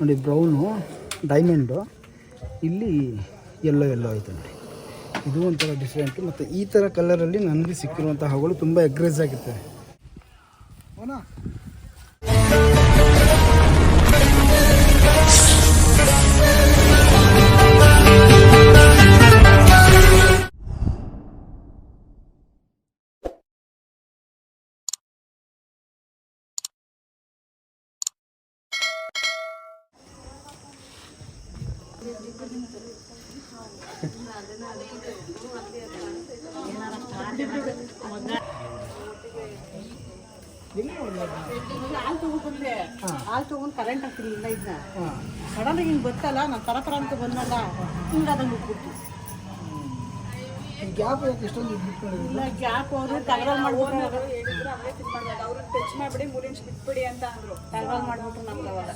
ನೋಡಿ brown, diamond, ಇಲ್ಲಿ ಎಲ್ಲೋ ಎಲ್ಲೋ ಆಯಿತು ನೋಡಿ. ಇದು ಒಂಥರ ಡಿಫ್ರೆಂಟು ಮತ್ತು ಈ ಥರ ಕಲರಲ್ಲಿ ನನಗೆ ಸಿಕ್ಕಿರುವಂಥ ಹೂಗಳು ತುಂಬ ಅಗ್ರೆಸ್ ಆಗಿರ್ತವೆ. ಹಾಲು ತಗೊಂಡ್ಬಂದೆ ಹಾಲು ತಗೊಂಡು ಕರೆಂಟ್ ಹಾಕ್ತೀನಿ ಇಲ್ಲ ಇದನ್ನ ಸಡನ್ ಹಿಂಗೆ ಬರ್ತಲ್ಲ ನಾನು ಪರ ಪರ ಅಂತ ಬಂದಲ್ಲ ಹಿಂಗೆ ಅದನ್ನು ಬಿಟ್ಬಿಟ್ಟು ಗ್ಯಾಪ್ ಎಷ್ಟೊಂದು ಇಲ್ಲ ಗ್ಯಾಪ್ ಅವರು ತಗಡಲ್ ಮಾಡ್ಬಿಟ್ಟು ಅವ್ರು ಟಚ್ ಮಾಡ್ಬಿಡಿ ಮೂರು ಬಿಟ್ಬಿಡಿ ಅಂತ ಅಂದ್ರು ತಗಡಲ್ ಮಾಡ್ಬಿಟ್ರು ನಮ್ಗೆ ಅವಾಗ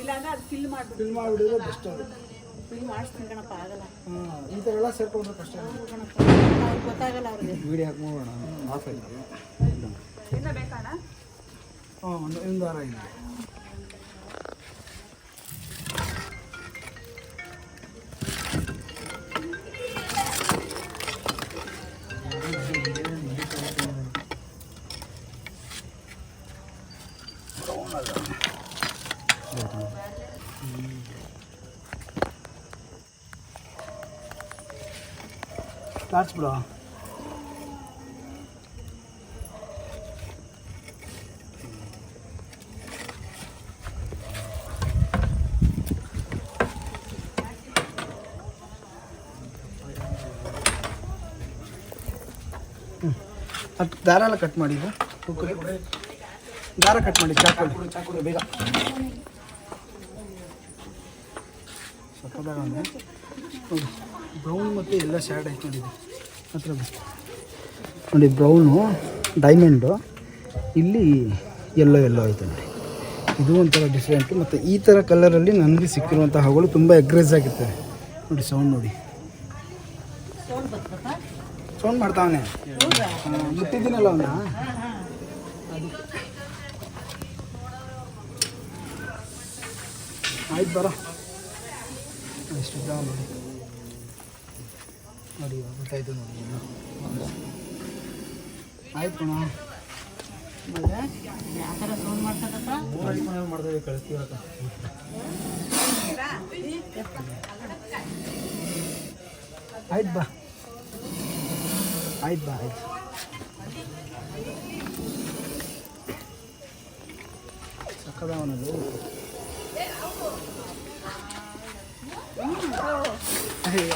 ಇಲ್ಲಾಂದ್ರೆ ಅದು ಫಿಲ್ ಮಾಡ್ಬಿಟ್ಟು ಫಿಲ್ ಮಾಡಿಬಿಡಿದ್ರೆ ಬೆಸ್ಟ್ ಮಾಡಿಸ್ತೀನಿ ಕಣಪ್ಪ ಆಗಲ್ಲ. ಈ ಥರ ಎಲ್ಲ ಕಣಪ್ಪ ಅವ್ರಿಗೆ ಗೊತ್ತಾಗಲ್ಲ ಅವ್ರಿಗೆ. ವೀಡಿಯೋ ಹಾಕಿ ನೋಡೋಣ ಆಫ್ ಆಯ್ತು. ಇನ್ನ ಬೇಕಣ್ಣ ಹಾ ಒಂದು ಒಂದು ವಾರ ಇದೆ. ಟಾರ್ಚ್ ಬಿಡು ಅದು ದಾರ ಎಲ್ಲ ಕಟ್ ಮಾಡಿ. ದಾರ ಕಟ್ ಮಾಡಿ ಚಾಕು ಚಾಕು ಬೇಗ. ಸ್ವಲ್ಪ ಬ್ರೌನ್ ಮತ್ತು ಎಲ್ಲ ಸ್ಯಾಡ್ ಆಯ್ತು ನೋಡಿದೆ ಹತ್ರ. ನೋಡಿ ಬ್ರೌನು ಡೈಮಂಡು ಇಲ್ಲಿ ಎಲ್ಲೋ ಎಲ್ಲೋ ಆಯಿತು ನೋಡಿ. ಇದು ಒಂಥರ ಡಿಫ್ರೆಂಟು ಮತ್ತು ಈ ಥರ ಕಲರಲ್ಲಿ ನನಗೆ ಸಿಕ್ಕಿರುವಂಥ ಹೂಗಳು ತುಂಬ ಅಗ್ರೆಸ್ ಆಗಿರ್ತವೆ. ನೋಡಿ ಸೌಂಡ್ ನೋಡಿ. ಸೌಂಡ್ ಮಾಡ್ತಾವನೆ. ಮುಟ್ಟಿದ್ದೀನಲ್ಲ ಅವನ? ಆಯ್ತು ಬರ. ಇದ್ದಾವ ನೋಡಿ. ನೋಡಿ ಗೊತ್ತಾಯ್ತು ನೋಡಿ. ಆಯ್ತು ಕಣ. ಮಾಡಿದ್ರೆ ಕಳಿಸ್ತೀವಕ್ಕ ಆಯ್ತು ಬಾ. ಆಯ್ತು ಬಾ ಆಯ್ತು. ಸಕ್ಕದವನದು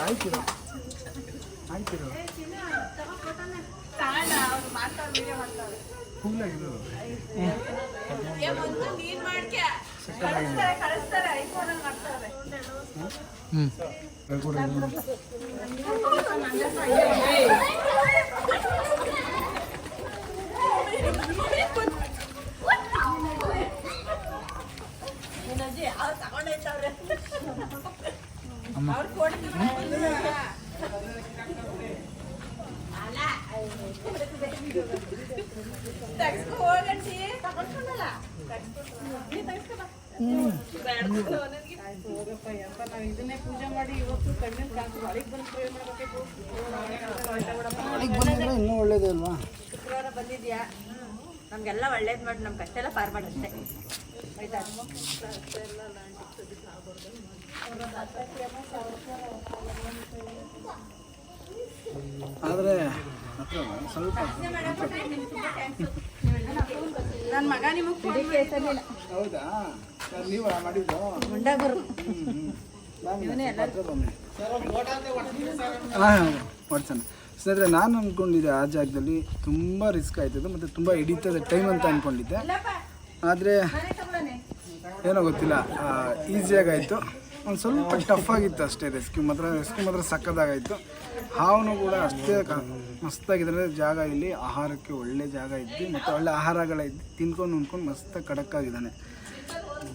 ಆಯ್ತು ಆಯ್ತು ಫುಲ್ಲಾಗಿದ್ದು ಹ್ಞೂ ಹೋಗಪ್ಪ ಯಪ್ಪ ನಾವು ಇದನ್ನೇ ಪೂಜೆ ಮಾಡಿ ಇವತ್ತು ಕಣ್ಣಿನ ಅಲ್ಲಿಗೆ ಬಂದು ಮಾಡಬೇಕು ಇನ್ನೂ ಒಳ್ಳೇದೇ ಅಲ್ವಾ ಶುಕ್ರವಾರ ಬಂದಿದ್ಯಾ ನಮ್ಗೆಲ್ಲ ಒಳ್ಳೇದು ಮಾಡಿ ನಮ್ಮ ಕಷ್ಟ ಎಲ್ಲ ಪಾರ್ ಮಾಡಷ್ಟೇ ಆಯ್ತಾ ಆದರೆ ಸ್ವಲ್ಪ ನನ್ನ ಮಗ ನಿಮಗೆ ಹೌದಾ ನೀವು ಮಾಡಿದ್ದು ಮುಂಡಾಗರು ಹಾಂ ಮಾಡ್ತಾನೆ ಸ್ನೇಹಿತರೆ, ನಾನು ಅಂದ್ಕೊಂಡಿದ್ದೆ ಆ ಜಾಗದಲ್ಲಿ ತುಂಬ ರಿಸ್ಕ್ ಆಯ್ತದೆ ಮತ್ತು ತುಂಬ ಹಿಡಿತದ ಟೈಮ್ ಅಂತ ಅಂದ್ಕೊಂಡಿದ್ದೆ ಆದರೆ ಏನೋ ಗೊತ್ತಿಲ್ಲ ಈಸಿಯಾಗಿ ಆಯಿತು. ಒಂದು ಸ್ವಲ್ಪ ಟಫ್ ಆಗಿತ್ತು ಅಷ್ಟೇ ರೆಸ್ಕ್ಯೂ ಮಾತ್ರ ರೆಸ್ಕ್ಯೂ ಮಾತ್ರ ಸಕ್ಕದಾಗಾಯಿತು ಹಾವನು ಕೂಡ ಅಷ್ಟೇ ಕ- ಮಸ್ತಾಗಿದ್ರೆ ಜಾಗ ಇಲ್ಲಿ ಆಹಾರಕ್ಕೆ ಒಳ್ಳೆ ಜಾಗ ಇದ್ದು ಮತ್ತು ಒಳ್ಳೆ ಆಹಾರಗಳ ಇದ್ದು ತಿನ್ಕೊಂಡು ಉಣ್ಕೊಂಡು ಮಸ್ತಾಗಿ ಖಡಕ್ಕಾಗಿದ್ದಾನೆ.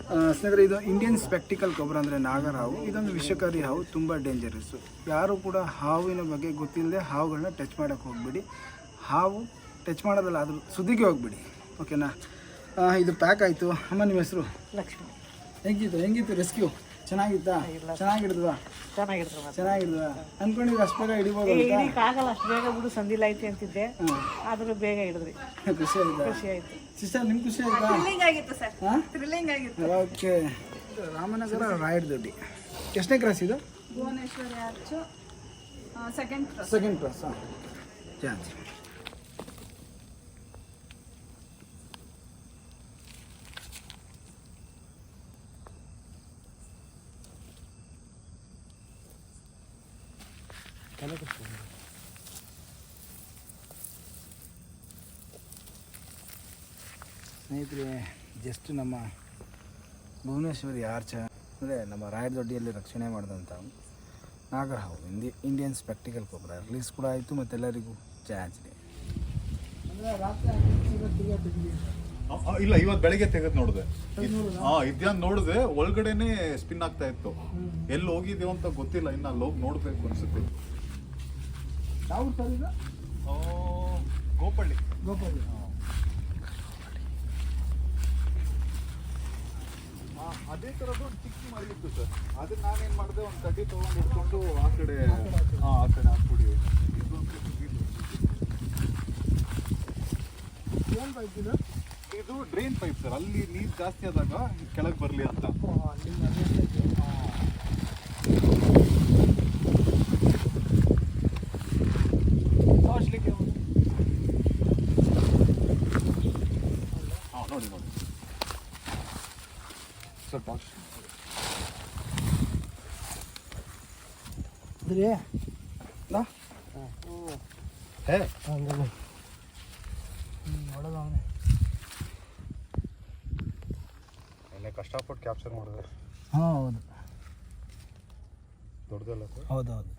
ಆ, ಸ್ನೇಹಿತರೆ ಇದು ಇಂಡಿಯನ್ ಸ್ಪೆಕ್ಟಿಕಲ್ ಕೊಬ್ಬರ ಅಂದರೆ ನಾಗರ ಹಾವು ಇದೊಂದು ವಿಷಕಾರಿ ಹಾವು ತುಂಬ ಡೇಂಜರಸ್ಸು ಯಾರು ಕೂಡ ಹಾವಿನ ಬಗ್ಗೆ ಗೊತ್ತಿಲ್ಲದೆ ಹಾವುಗಳನ್ನ ಟಚ್ ಮಾಡೋಕ್ಕೆ ಹೋಗ್ಬಿಡಿ. ಹಾವು ಟಚ್ ಮಾಡೋದಲ್ಲ ಅದ್ರ ಸುದ್ದಿಗೆ ಹೋಗ್ಬಿಡಿ. ಓಕೆನಾ ಇದು ಪ್ಯಾಕ್ ಆಯಿತು. ಅಮ್ಮ ನಿಮ್ಮ ಹೆಸರು? ಲಕ್ಷ್ಮಿ ಹೆಂಗಿತ್ತು? ಹೆಂಗಿತ್ತು ರೆಸ್ಕ್ಯೂ ಚೆನ್ನಾಗಿತ್ತಾ? ಚೆನ್ನಾಗಿರ್ತದ ಚೆನ್ನಾಗಿರ್ತದ ಚೆನ್ನಾಗಿದ್ವಾ ಅನ್ಕೊಂಡಿದ್ರೆ ಅಷ್ಟು ಬೇಗ ಹಿಡಿಬೋದು ಆಗಲ್ಲ ಅಷ್ಟು ಬೇಗ ಬಿಡು ಸಂದಿಲ್ಲ ಐತಿ ಅಂತಿದ್ದೆ. ಆದ್ರೂ ಬೇಗ ಹಿಡಿದ್ರಿ. ಖುಷಿ ಆಯ್ತಾ? ಖುಷಿ ಆಯ್ತು. ಸಿಸ್ಟರ್ ನಿಮ್ಗೆ ಖುಷಿ ಆಯ್ತಾ? ಥ್ರಿಲ್ಲಿಂಗ್ ಆಗಿತ್ತು ಸರ್. ಹಾಂ? ಥ್ರಿಲ್ಲಿಂಗ್ ಆಗಿತ್ತು. ಓಕೆ. ರಾಮನಗರ ರಾಯಡ್ ದೊಡ್ಡಿ. ಎಷ್ಟನೇ ಕ್ರಾಸ್ ಇದು? Bhuvaneshwari arch second cross second cross ಹಾಂ. ಸ್ನೇಹಿತರೆ ಜಸ್ಟ್ ನಮ್ಮ ಭುವನೇಶ್ವರಿ ಆರ್ಚ ಅಂದರೆ ನಮ್ಮ ರಾಯರದೊಡ್ಡಿಯಲ್ಲಿ ರಕ್ಷಣೆ ಮಾಡಿದಂಥ ನಾಗರಹಾವು ಇಂಡಿ ಇಂಡಿಯನ್ ಸ್ಪೆಕ್ಟಿಕಲ್ ಕೊಬ್ಬರ ರಿಲೀಸ್ ಕೂಡ ಆಯಿತು ಮತ್ತೆಲ್ಲರಿಗೂ ಚಾನ್ಸ್ ಇದೆ ಇಲ್ಲ ಇವತ್ತು ಬೆಳಿಗ್ಗೆ ತೆಗೆದು ನೋಡಿದೆ. ಹಾ ಇದ್ಯಾನ್ ನೋಡಿದೆ? ಒಳಗಡೆನೆ ಸ್ಪಿನ್ ಆಗ್ತಾ ಇತ್ತು. ಎಲ್ಲಿ ಹೋಗಿದ್ದೇವೆ ಅಂತ ಗೊತ್ತಿಲ್ಲ ಇನ್ನು ಅಲ್ಲಿ ಹೋಗಿ ನೋಡ್ಬೇಕು ಅನ್ಸುತ್ತೆ. ಯಾವ ಸರ್ ಇದು? ಗೋಪಳ್ಳಿ. ಗೋಪಳ್ಳಿ. ಅದೇ ಥರದ್ದು ಒಂದು ಚಿಕ್ಕ ಮರಿ ಸರ್. ಅದನ್ನ ನಾನೇನು ಮಾಡಿದೆ ಒಂದು ಕಡ್ಡಿ ತಗೊಂಡು ಇಟ್ಕೊಂಡು ಆ ಕಡೆ ಹಾಂ ಆ ಕಡೆ ಹಾಕ್ಬಿಡಿ. ಏನು ಪೈಪ್ ಇದು? ಇದು ಡ್ರೈನ್ ಪೈಪ್ ಸರ್. ಅಲ್ಲಿ ನೀರು ಜಾಸ್ತಿ ಆದಾಗ ಕೆಳಗೆ ಬರಲಿ ಅಂತ. ತೋರಿಸ್ಲಿಕ್ಕೆ ಹಾ ನೋಡಿ ನೋಡಿ ಸರ್ ಟಾರ್ಚ್ ಇದ್ರಿ ನಾ ಹೇ ಒಳಗೆ ಅವನೇ ಎಣ್ಣೆ ಕಷ್ಟಪಟ್ಟು ಕ್ಯಾಪ್ಚರ್ ಮಾಡಿದೆ ಹಾಂ ಹೌದು ದೊಡ್ಡದಲ್ಲ ಸರ್ ಹೌದು ಹೌದು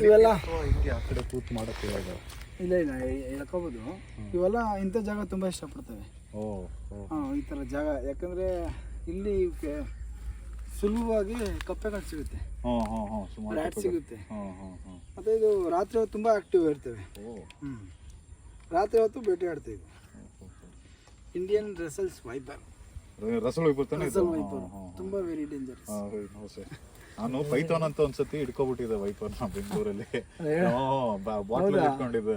ಇವೆಲ್ಲ ಹಿಂಗೆ ಆ ಕಡೆ ಕೂತ್ ಮಾಡಕ್ಕೆ ಇವಾಗ ಇಲ್ಲ ಇಲ್ಲ ಹೇಳ್ಕೋಬೋದು ಇವೆಲ್ಲ ಇಂಥ ಜಾಗ ತುಂಬ ಇಷ್ಟಪಡ್ತವೆ. ಓ ಹಾಂ ಈ ಥರ ಜಾಗ. ಯಾಕಂದರೆ ಇಲ್ಲಿ ಸುಲಭವಾಗಿ ಕಪ್ಪೆಗಳು ಸಿಗುತ್ತೆ. ಹಾಂ ಹಾಂ ಹಾಂ ಸುಮಾರು ರ್ಯಾಟ್ ಸಿಗುತ್ತೆ. ಮತ್ತೆ ಹಾಂ ಹಾಂ ಮತ್ತು ಇದು ರಾತ್ರಿ ಹೊತ್ತು ತುಂಬ ಆಕ್ಟಿವ್ ಇರ್ತವೆ. ಓ. ಹ್ಞೂ ರಾತ್ರಿ ಹೊತ್ತು ಬೇಟೆ ಆಡ್ತೀವಿ Indian Russell's viper Russell viper ತಾನೆ ಇದು? ರೆಸಲ್ ಹಾಂ ವೈಪರ್ ಹಾಂ ತುಂಬ ವೆರಿ ಡೇಂಜರಸ್ ಹಾಂ ಹೌದು ಸರ್. ನಾನು ಪೈಥಾನ್ ಅಂತ ಒಂದ್ಸತಿ ಇಟ್ಕೊಬಿಟ್ಟಿದ್ದೆ ವೈಪರ್ ನಾ ಬೆಂಗಳೂರಲ್ಲಿ. ಬಾಟ್ಲ್ ಇಟ್ಕೊಂಡಿದ್ದೆ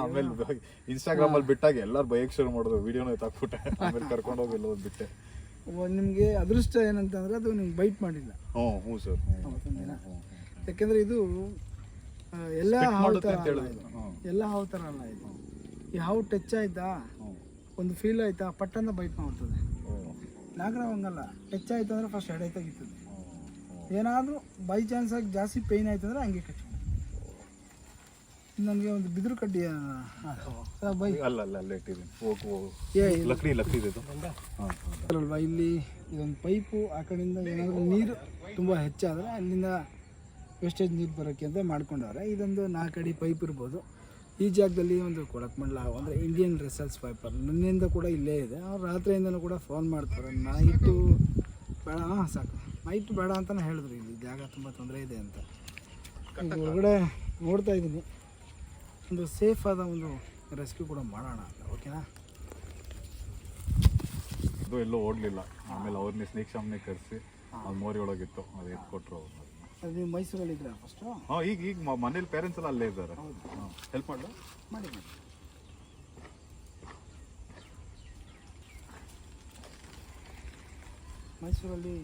ಆಮೇಲೆ ಇನ್ಸ್ಟಾಗ್ರಾಮ್ ಅಲ್ಲಿ ಬಿಟ್ಟಾಗ ಎಲ್ಲಾರು ಬೈಕ್ ಶುರು ಮಾಡಿದ್ರು. ವಿಡಿಯೋನ ಎತ್ತಾಕ್ಬಿಟ್ಟೆ ಆಮೇಲೆ ಕರ್ಕೊಂಡು ಹೋಗಿ ಎಲ್ಲೋ ಬಿಟ್ಟೆ ನಿಮಗೆ ಅದೃಷ್ಟ ಏನಂತಂದರೆ ಅದು ನಿಮ್ಗೆ ಬೈಟ್ ಮಾಡಿಲ್ಲ. ಹ್ಞೂ ಹ್ಞೂ ಸರ್. ಯಾಕೆಂದರೆ ಇದು ಎಲ್ಲ ಹಾವು ಥರ. ಎಲ್ಲ ಹಾವು ಥರ ಅಲ್ಲ ಇದು. ಈ ಹಾವು ಟಚ್ ಆಯಿತಾ? ಒಂದು ಫೀಲ್ ಆಯ್ತಾ? ಪಟ್ಟಂದ ಬೈಟ್ ಮಾಡ್ತದೆ. ನಾಗರಾವ್ ಹಂಗಲ್ಲ. ಟಚ್ ಆಯಿತು ಅಂದರೆ ಫಸ್ಟ್ ಹೆಡ್ ತೆಗಿತದೆ ಏನಾದರೂ ಬೈ ಚಾನ್ಸ್ ಆಗಿ ಜಾಸ್ತಿ ಪೇಯ್ನ್ ಆಯ್ತು ಅಂದರೆ ಹಂಗೆ ಕಚ್ಚ ನನಗೆ ಒಂದು ಬಿದಿರು ಕಡ್ಡಿ ಆ, ಸರ್ ಬೈ. ಅಲ್ಲ ಅಲ್ಲ ಅಲ್ಲೇ ಇಟ್ಟಿದ್ದೀನಿ. ಹೋಗು ಹೋಗು. ಏ ಲಕ್ಡಿ ಲಕ್ಡಿ ಇದು. ಹಾಂ ಅಲ್ವಾ ಇಲ್ಲಿ ಇದೊಂದು ಪೈಪು ಆ ಕಡೆಯಿಂದ ಏನಾದರೂ ನೀರು ತುಂಬ ಹೆಚ್ಚಾದರೆ ಅಲ್ಲಿಂದ ವೇಸ್ಟೇಜ್ ನೀರು ಬರೋಕ್ಕೆ ಅಂತ ಮಾಡ್ಕೊಂಡವ್ರೆ. ಇದೊಂದು ನಾಲ್ಕು ಅಡಿ ಪೈಪ್ ಇರ್ಬೋದು. ಈ ಜಾಗದಲ್ಲಿ ಒಂದು ಕೊಳಕ್ಮಂಡ್ಲ ಅಂದರೆ ಇಂಡಿಯನ್ ರಿಸರ್ಚ್ ಪೈಪರ್ ನನ್ನಿಂದ ಕೂಡ ಇಲ್ಲೇ ಇದೆ. ಅವ್ರು ರಾತ್ರಿಯಿಂದನೂ ಕೂಡ ಫೋನ್ ಮಾಡ್ತಾರೆ. ನೈಟು ಬೇಡ ಹಾಂ ಸಾಕು. ನೈಟ್ ಬೇಡ ಅಂತಲೇ ಹೇಳಿದ್ರು ಇಲ್ಲಿ. ಜಾಗ ತುಂಬ ತೊಂದರೆ ಇದೆ ಅಂತ. ಒಳಗಡೆ ನೋಡ್ತಾ ಇದ್ದೀನಿ. ಒಂದು ಸೇಫ್ ಆದ ಒಂದು ರೆಸ್ಕ್ಯೂ ಕೂಡ ಮಾಡೋಣ ಅಂತ ಓಕೆನಾ ಅದು ಎಲ್ಲೂ ಓಡಲಿಲ್ಲ. ಆಮೇಲೆ ಅವ್ರನ್ನೇ ಸ್ನೇಕ್ ಶಾಮ್ನೆ ಕರೆಸಿ ಅದು ಮೋರಿ ಒಳಗಿತ್ತು ಅದು ಎತ್ತು ಕೊಟ್ಟರು ಅದು ನೀವು ಮೈಸೂರಲ್ಲಿದ್ದರೆ ಫಸ್ಟು ಹಾಂ ಈಗ ಈಗ ಮನೇಲಿ ಪೇರೆಂಟ್ಸ್ ಎಲ್ಲ ಅಲ್ಲೇ ಇದ್ದಾರೆ. ಹಾಂ ಹೆಲ್ಪ್ ಮಾಡು ಮಾಡಿ ಮಾಡಿ. ಮೈಸೂರಲ್ಲಿ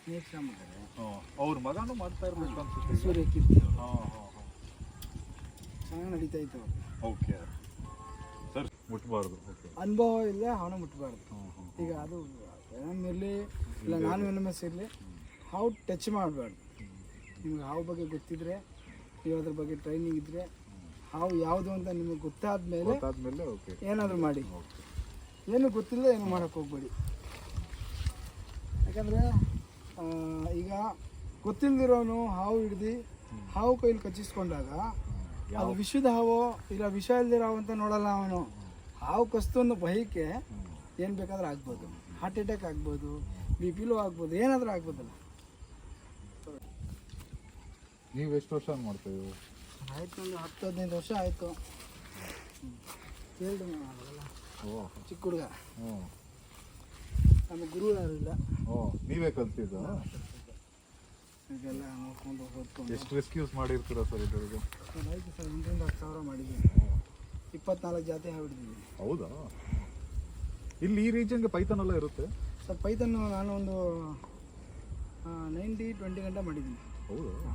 ಸ್ನೇಕ್ ಶಾಮ್ ಇದ್ದಾರೆ ಹಾಂ ಅವ್ರ ಮಗನೂ ಮಾಡ್ತಾ ಇರಬೇಕು ಅನ್ಸುತ್ತೆ ಸೂರ್ಯ ಕೀರ್ತಿ ಅವರು. ಹಾಂ. ಚೆನ್ನಾಗಿ ನಡೀತಾ ಇತ್ತು ಓಕೆ. ಸರ್. ಮುಟ್ಬಾರ್ದು. ಓಕೆ. ಅನುಭವ ಇಲ್ಲ ಅವನ ಹಾಂ ಈಗ ಅದು ಎನಮ್ ಇರಲಿ ಇಲ್ಲ ನಾನು ಎನಮಸ್ ಇರಲಿ ಹಾವು ಟಚ್ ಮಾಡಬಾರ್ದು. ನಿಮ್ಗೆ ಹಾವು ಬಗ್ಗೆ ಗೊತ್ತಿದ್ರೆ ನೀವು ಅದ್ರ ಬಗ್ಗೆ ಟ್ರೈನಿಂಗ್ ಇದ್ದರೆ ಹಾವು ಯಾವುದು ಅಂತ ನಿಮಗೆ ಗೊತ್ತಾದ ಮೇಲೆ ಗೊತ್ತಾದ್ಮೇಲೆ ಓಕೆ ಏನಾದರೂ ಮಾಡಿ. ಏನು ಗೊತ್ತಿಲ್ಲ ಏನು ಮಾಡೋಕ್ಕೆ ಹೋಗ್ಬೇಡಿ. ಯಾಕಂದರೆ ಈಗ ಗೊತ್ತಿಲ್ದಿರೋನು ಹಾವು ಹಿಡ್ದು ಹಾವು ಕೈಲಿ ಕಚ್ಚಿಸ್ಕೊಂಡಾಗ ಅದು ವಿಷದ ಹಾವು ಇಲ್ಲ ವಿಷ ಇಲ್ದಿರೋ ಹಾವು ಅಂತ ನೋಡಲ್ಲ ಅವನು. ಹಾವು ಕಸ್ತೊಂದು ಭಯಕ್ಕೆ ಏನು ಬೇಕಾದ್ರೂ ಆಗ್ಬೋದು. ಹಾರ್ಟ್ ಅಟ್ಯಾಕ್ ಆಗ್ಬೋದು ಬಿ ಪಿಲೋ ಆಗ್ಬೋದು ಏನಾದರೂ ಆಗ್ಬೋದಲ್ಲ. ನೀವು ಎಷ್ಟು ವರ್ಷ ಮಾಡ್ತೀವಿ ಆಯ್ತು ಒಂದು ಹತ್ತು ಹದಿನೈದು ವರ್ಷ ಆಯಿತು. ಕೇಳಿದೆ ಅಲ್ಲ ಓ. ಚಿಕ್ಕ ಹುಡುಗ. ಹ್ಞೂ ನಮ್ಮ ಗುರು ಯಾರು ಇಲ್ಲ. ಓ ನೀವೇ ಕಲ್ತಿದ್ದು? ಇದೆಲ್ಲ ನೋಡ್ಕೊಂಡು ಓದ್ಕೊಂಡು ಎಷ್ಟು ರೆಸ್ಕ್ಯೂಸ್ ಮಾಡಿರ್ತೀರಾ ಸರ್ ಇದ್ರಿಗೆ ಸರ್ ಆಯ್ತು ಸರ್ ಒಂದರಿಂದ ಹತ್ತು ಸಾವಿರ ಮಾಡಿದ್ದೀನಿ. ಇಪ್ಪತ್ನಾಲ್ಕು ಜಾತಿ ಹಾಬಿಟ್ಟಿದ್ದೀನಿ ಹೌದಾ? ಇಲ್ಲಿ ಈ ರೀಜನ್ಗೆ ಪೈಥಾನ್ ಎಲ್ಲ ಇರುತ್ತೆ? ಸರ್ ಪೈಥನ್ ನಾನು ಒಂದು ನೈಂಟಿ ಟ್ವೆಂಟಿ ಗಂಟೆ ಮಾಡಿದ್ದೀನಿ. ಹೌದಾ?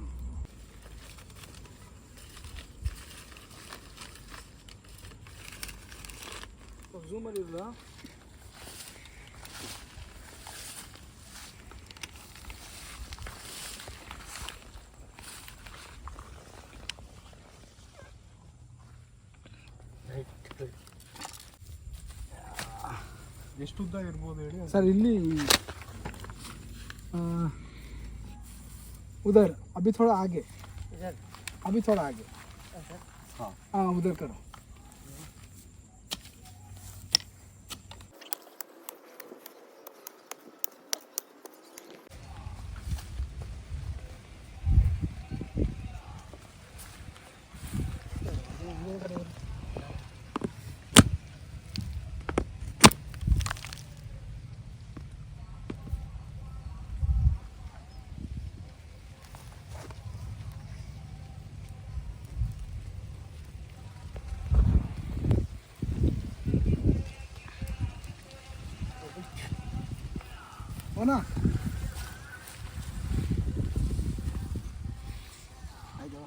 ಝೂಮಲ್ಲಿ ಇರಲ್ಲ ಎಷ್ಟು ಉದ್ದ ಇರ್ಬೋದು ಹೇಳಿ सर इल्ली अ, उधर अभी थोड़ा आगे अभी थोड़ा आगे हाँ हाँ उधर करो ना ಆಯ್ತು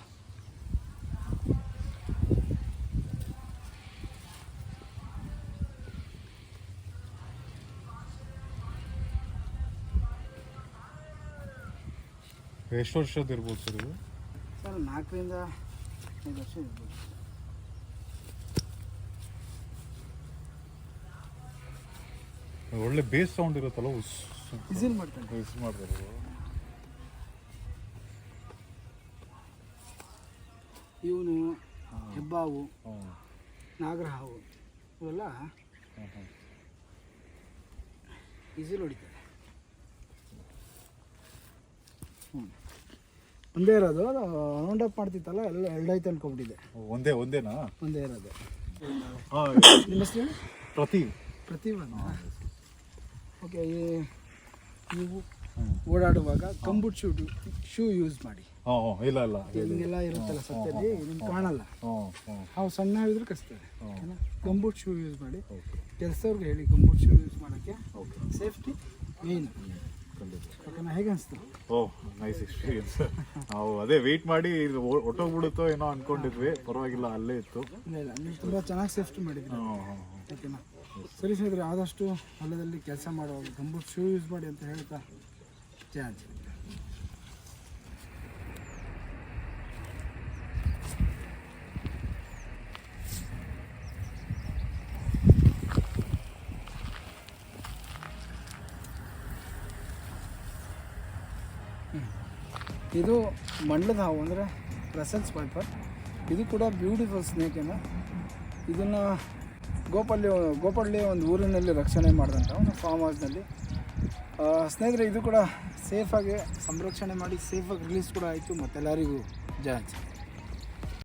ಎಷ್ಟು ವರ್ಷದ ಇರ್ಬೋದು ಸರ್ ಇದು ಸರ್ ನಾಲ್ಕರಿಂದ ಐದು ವರ್ಷ ಇರ್ಬೋದು ಒಳ್ಳೆ ಬೇಸ್ ಸೌಂಡ್ ಇರುತ್ತಲ್ಲ ಉಸ್ ಮಾಡ್ತಾರೆ ಇವನು ಹೆಬ್ಬಾವು ನಾಗರಹಾವು ಇವೆಲ್ಲ ಇಸಿಲ್ ಹೊಡಿತಾರೆ. ಹ್ಞೂ ಒಂದೇ ಇರೋದು ಅದು ರೌಂಡ್ ಅಪ್ ಮಾಡ್ತಿತ್ತಲ್ಲ ಎಲ್ಲ ಎರಡೈತೆ ಅನ್ಕೊಂಬಿಟ್ಟಿದೆ ಒಂದೇ ಒಂದೇನಾ? ಒಂದೇ ಇರೋದು. ನಿಮ್ಮ ಹೆಸರು ಪ್ರತಿ ಪ್ರತಿಭಾ ಓಕೆ ಈ ನೀವು. ಓಡಾಡುವಾಗ ಕಂಬುಟ್ ಶೂ ಶೂ ಯೂಸ್ ಮಾಡಿ. ಇಲ್ಲ ಇಲ್ಲ. ಹಿಂಗೆಲ್ಲ ಇರುತ್ತಲ್ಲ ಸತ್ಯದಲ್ಲಿ? ನಿಮ್ಗೆ ಕಾಣಲ್ಲ. ಅವು ಸಣ್ಣ ಇದ್ರೆ ಕಸ್ತಾರೆ ಕಂಬುಟ್ ಶೂ ಯೂಸ್ ಮಾಡಿ. ಕೆಲಸವ್ರಿಗೆ ಹೇಳಿ ಕಂಬುಟ್ ಶೂ ಯೂಸ್ ಮಾಡೋಕ್ಕೆ ಓಕೆ. ಸೇಫ್ಟಿ ಮೇನ್ ಹೇಗೆ ಅನಿಸ್ತು ಓ ನೈಸ್ ಎಕ್ಸ್ಪೀರಿಯನ್ಸ್ ನಾವು ಅದೇ ವೆಯ್ಟ್ ಮಾಡಿ ಒಟ್ಟೋಗ್ಬಿಡುತ್ತೋ ಏನೋ ಅನ್ಕೊಂಡಿದ್ವಿ. ಪರವಾಗಿಲ್ಲ ಅಲ್ಲೇ ಇತ್ತು. ಇಲ್ಲ ಇಲ್ಲ ನೀವು ತುಂಬ ಚೆನ್ನಾಗಿ ಸೇಫ್ಟಿ ಮಾಡಿದ್ರಿ ಹಾಂ ಹಾಂ ಓಕೆನಾ ಸರಿ ಸ್ನೇಹಿತರೆ, ಆದಷ್ಟು ಹೊಲದಲ್ಲಿ ಕೆಲಸ ಮಾಡುವಾಗ ತುಂಬ ಶೂ ಯೂಸ್ ಮಾಡಿ ಅಂತ ಹೇಳ್ತಾ ಚಾರ್ಜ್ ಇದು ಮಂಡಲದ ಹಾವು ಅಂದರೆ ಪ್ರೆಸೆನ್ಸ್ ಪೈಪರ್ ಇದು ಕೂಡ ಬ್ಯೂಟಿಫುಲ್ ಸ್ನೇಕ್ ಏನು ಇದನ್ನು ಗೋಪಲ್ಲಿ ಗೋಪಳ್ಳಿ ಒಂದು ಊರಿನಲ್ಲಿ ರಕ್ಷಣೆ ಮಾಡಿದಂಥ ಒಂದು ಫಾರ್ಮ್ ಹೌಸ್ನಲ್ಲಿ ಸ್ನೇಹಿತರೆ, ಇದು ಕೂಡ ಸೇಫಾಗಿ ಸಂರಕ್ಷಣೆ ಮಾಡಿ ಸೇಫಾಗಿ ರಿಲೀಸ್ ಕೂಡ ಆಯಿತು. ಮತ್ತೆಲ್ಲರಿಗೂ ಜಯ